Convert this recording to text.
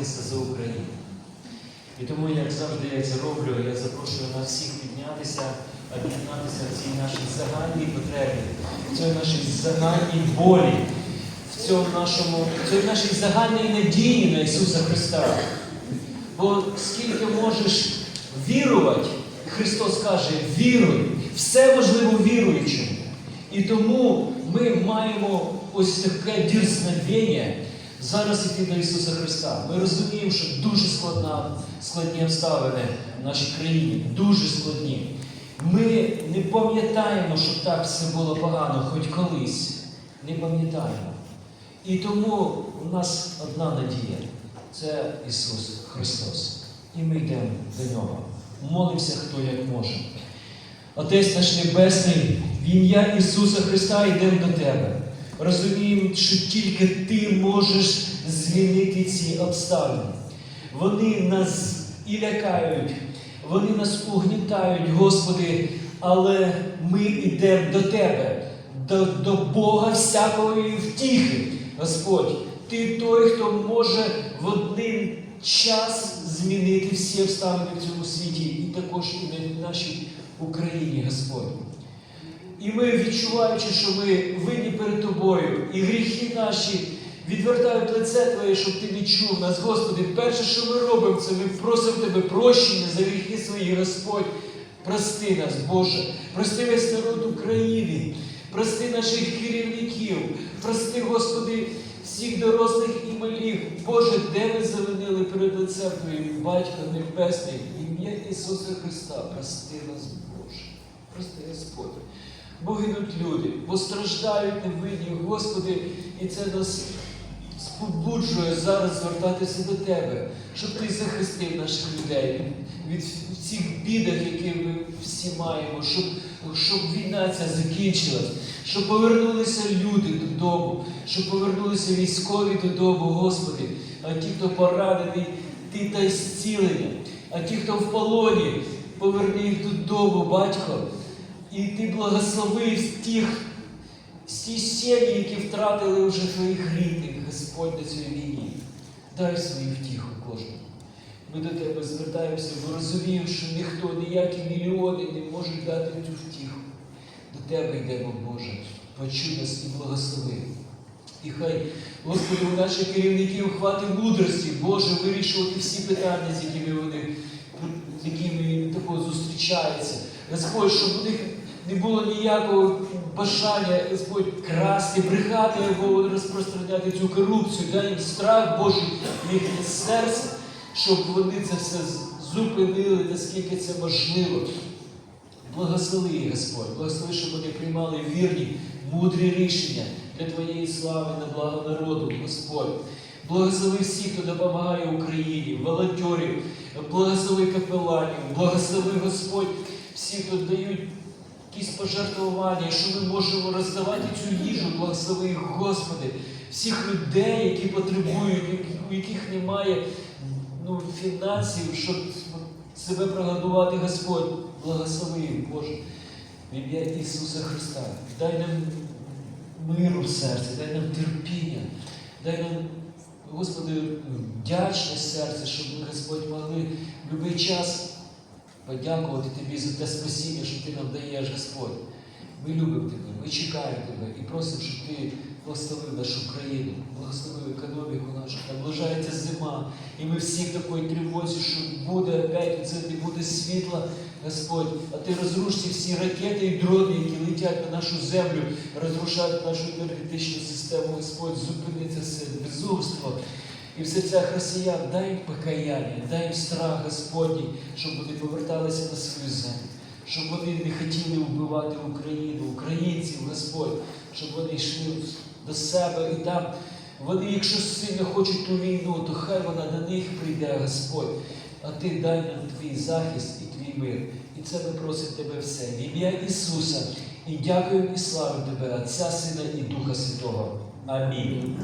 молитися за Україну. І тому, як завжди я це роблю, я запрошую нас всіх піднятися, об'єднатися в цій нашій загальній потребі, в цій нашій загальній болі, в цьому цій нашій загальній надії на Ісуса Христа. Бо скільки можеш вірувати, Христос каже, віруй, все можливо віруючим. І тому ми маємо ось таке дірзновення зараз іти до Ісуса Христа. Ми розуміємо, що дуже складна, складні обставини в нашій країні, дуже складні. Ми не пам'ятаємо, що так все було погано, хоч колись. Не пам'ятаємо. І тому у нас одна надія це Ісус Христос. І ми йдемо до Нього. Молимося, хто як може. Отець наш Небесний, в ім'я Ісуса Христа йдемо до Тебе. Розуміємо, що тільки Ти можеш змінити ці обставини. Вони нас і лякають, вони нас угнітають, Господи, але ми йдемо до Тебе, до, до Бога всякої втіхи. Господь, Ти той, хто може в один час змінити всі обставини в цьому світі, і також і в нашій Україні, Господь. І ми, відчуваючи, що ми винні перед тобою, і гріхи наші відвертають лице Твоє, щоб ти відчув нас, Господи. Перше, що ми робимо, це ми просимо Тебе прощення за гріхи свої, Господь. Прости нас, Боже, прости весь народ України, прости наших керівників, прости, Господи, всіх дорослих і малих. Боже, де ми завинили перед лицем Твоїм, Батько Небесний, ім'я Ісуса Христа, прости нас, Боже, прости Господь. Бо гинуть люди, бо страждають невинні, Господи, і це нас спобуджує зараз звертатися до Тебе, щоб Ти захистив наших людей від всіх бідах, які ми всі маємо, щоб, щоб війна ця закінчилась, щоб повернулися люди додому, щоб повернулися військові додому, Господи, а ті, хто поранений, Ти дай зцілення, а ті, хто в полоні, поверни їх додому, батько. І ти благословив тих, ті сім'ї, які втратили вже своїх рідних, Господь на цій війні. Дай свою втіху кожному. Ми до тебе звертаємося, бо розуміємо, що ніхто, ніякі мільйони не можуть дати цю втіху. До тебе йдемо, Боже, почуй нас і благослови. І хай, Господи, у наших керівників хватить мудрості, Боже, вирішувати всі питання, з якими вони якими такого зустрічаються. Господь, щоб у них не було ніякого бажання, Господь, красти, брехати або розпространяти цю корупцію, дай їм страх Божий в їхнє серце, щоб вони це все зупинили, наскільки це можливо. Благослови, Господь, благослови, щоб вони приймали вірні, мудрі рішення для Твоєї слави на благо народу, Господь. Благослови всіх, хто допомагає Україні, волонтерів, благослови капеланів, благослови Господь, всіх, хто дають якісь пожертвування, що ми можемо роздавати цю їжу, благослови Господи, всіх людей, які потребують, у яких немає ну, фінансів, щоб себе прогодувати, Господь, благослови Боже, в ім'я Ісуса Христа. Дай нам миру в серці, дай нам терпіння, дай нам, Господи, вдячне серце, щоб ми, Господь, могли в будь-який час подякувати Тобі за те спасіння, що Ти нам даєш, Господь. Ми любимо Тебе, ми чекаємо Тебе і просимо, щоб Ти благословив нашу країну, благословив економіку нашу. Наближається зима, і ми всі в такій тривозі, що буде опять це не буде світла, Господь. А Ти розруш всі ракети і дрони, які летять на нашу землю, розрушають нашу енергетичну систему, Господь, зупини це все безумство. І в серцях росіян дай їм покаяння, дай їм страх Господній, щоб вони поверталися на свою землю, щоб вони не хотіли вбивати Україну, українців, Господь, щоб вони йшли до себе і там. Вони, якщо сильно хочуть ту війну, то хай вона на них прийде, Господь. А ти дай нам твій захист і твій мир. І це ми просимо тебе все. В ім'я Ісуса. І дякуємо і славимо Тебе, Отця, Сина і Духа Святого. Амінь.